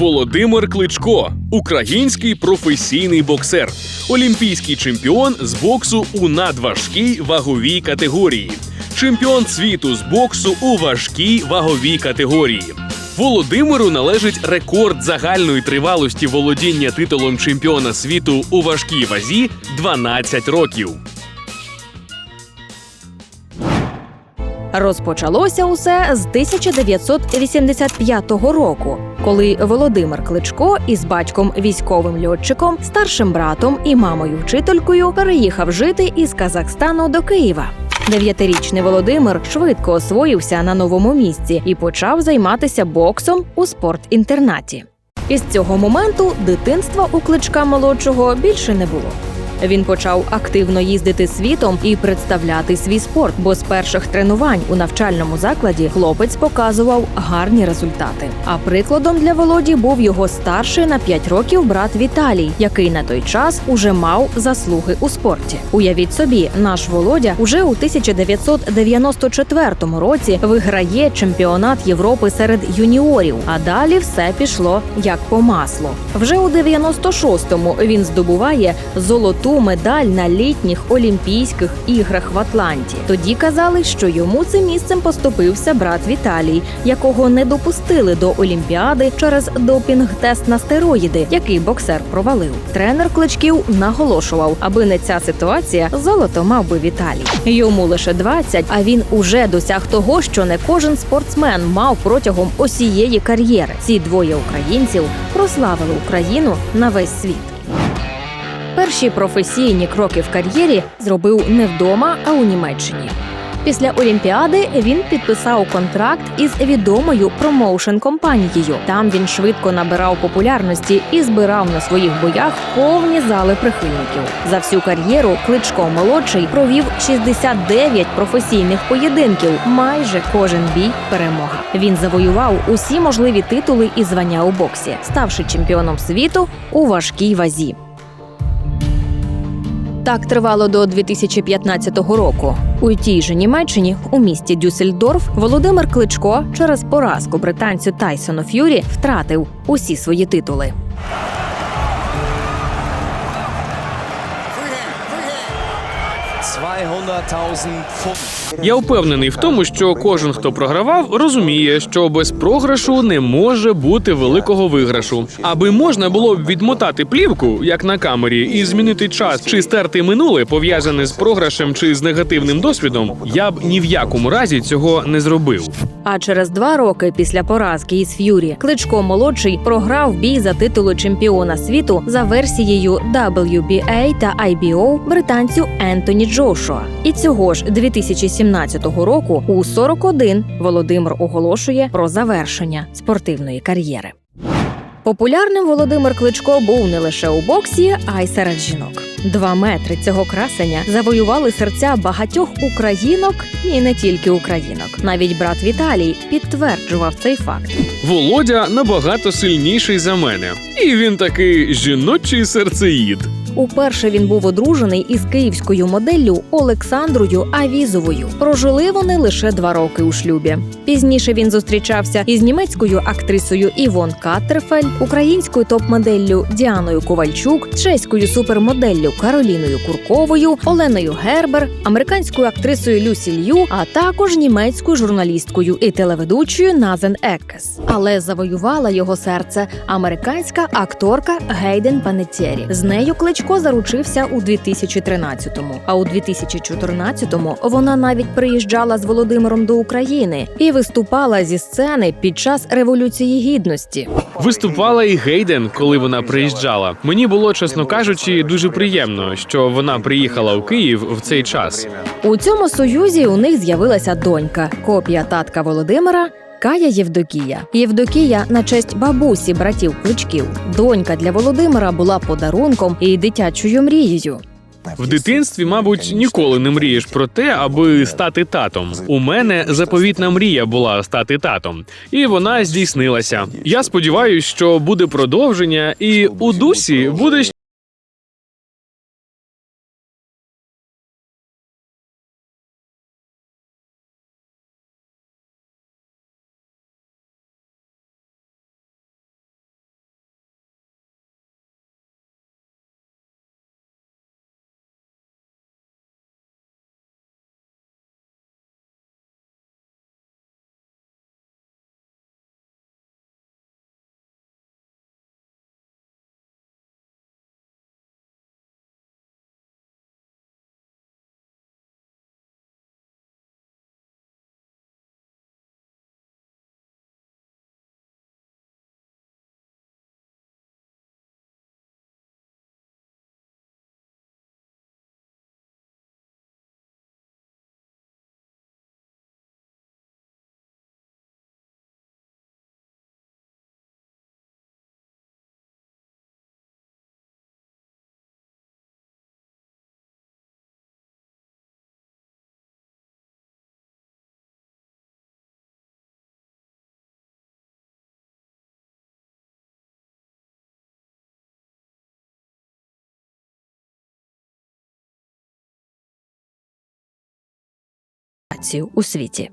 Володимир Кличко, український професійний боксер, олімпійський чемпіон з боксу у надважкій ваговій категорії, чемпіон світу з боксу у важкій ваговій категорії. Володимиру належить рекорд загальної тривалості володіння титулом чемпіона світу у важкій вазі 12 років. Розпочалося усе з 1985 року, коли Володимир Кличко із батьком військовим льотчиком, старшим братом і мамою вчителькою переїхав жити із Казахстану до Києва. Дев'ятирічний Володимир швидко освоївся на новому місці і почав займатися боксом у спортінтернаті. Із цього моменту дитинства у кличка молодшого більше не було. Він почав активно їздити світом і представляти свій спорт, бо з перших тренувань у навчальному закладі хлопець показував гарні результати. А прикладом для Володі був його старший на 5 років брат Віталій, який на той час уже мав заслуги у спорті. Уявіть собі, наш Володя уже у 1994 році виграє чемпіонат Європи серед юніорів. А далі все пішло як по маслу. Вже у 96-му він здобуває золоту медаль на літніх Олімпійських іграх в Атланті. Тоді казали, що йому цим місцем поступився брат Віталій, якого не допустили до Олімпіади через допінг-тест на стероїди, який боксер провалив. Тренер кличків наголошував, аби не ця ситуація, золото мав би Віталій. Йому лише 20, а він уже досяг того, що не кожен спортсмен мав протягом усієї кар'єри. Ці двоє українців прославили Україну на весь світ. Перші професійні кроки в кар'єрі зробив не вдома, а у Німеччині. Після Олімпіади він підписав контракт із відомою промоушен-компанією. Там він швидко набирав популярності і збирав на своїх боях повні зали прихильників. За всю кар'єру Кличко молодший провів 69 професійних поєдинків. Майже кожен бій перемога. Він завоював усі можливі титули і звання у боксі, ставши чемпіоном світу у важкій вазі. Так тривало до 2015 року. У тій же Німеччині, у місті Дюссельдорф, Володимир Кличко через поразку британцю Тайсону Ф'юрі втратив усі свої титули. Я впевнений в тому, що кожен, хто програвав, розуміє, що без програшу не може бути великого виграшу. Аби можна було б відмотати плівку, як на камері, і змінити час чи стерти минуле, пов'язане з програшем чи з негативним досвідом, я б ні в якому разі цього не зробив. А через два роки після поразки із Ф'юрі Кличко молодший програв бій за титулу чемпіона світу за версією WBA та IBO британцю Ентоні Джошуа. І цього ж 2017 року у 41 Володимир оголошує про завершення спортивної кар'єри. Популярним Володимир Кличко був не лише у боксі, а й серед жінок. Два метри цього красення завоювали серця багатьох українок і не тільки українок. Навіть брат Віталій підтверджував цей факт. Володя набагато сильніший за мене, і він такий жіночий серцеїд. Уперше він був одружений із київською моделлю Олександрою Авізовою. Прожили вони лише два роки у шлюбі. Пізніше він зустрічався із німецькою актрисою Івон Каттерфельд, українською топ-моделлю Діаною Ковальчук, чеською супермоделлю Кароліною Курковою, Оленою Гербер, американською актрисою Люсі Лью, а також німецькою журналісткою і телеведучою Назен Еккес. Але завоювала його серце американська акторка Гейден Панеттєрі. З нею Кличко заручився у 2013-му. А у 2014-му вона навіть приїжджала з Володимиром до України і виступала зі сцени під час революції гідності. Виступала і Гейден, коли вона приїжджала. Мені було, чесно кажучи, дуже приємно, що вона приїхала у Київ в цей час. У цьому союзі у них з'явилася донька, копія татка Володимира. Кая Євдокія. Євдокія на честь бабусі братів кличків. Донька для Володимира була подарунком і дитячою мрією. В дитинстві, мабуть, ніколи не мрієш про те, аби стати татом. У мене заповітна мрія була стати татом, і вона здійснилася. Я сподіваюся, що буде продовження, і у дусі буде у світі.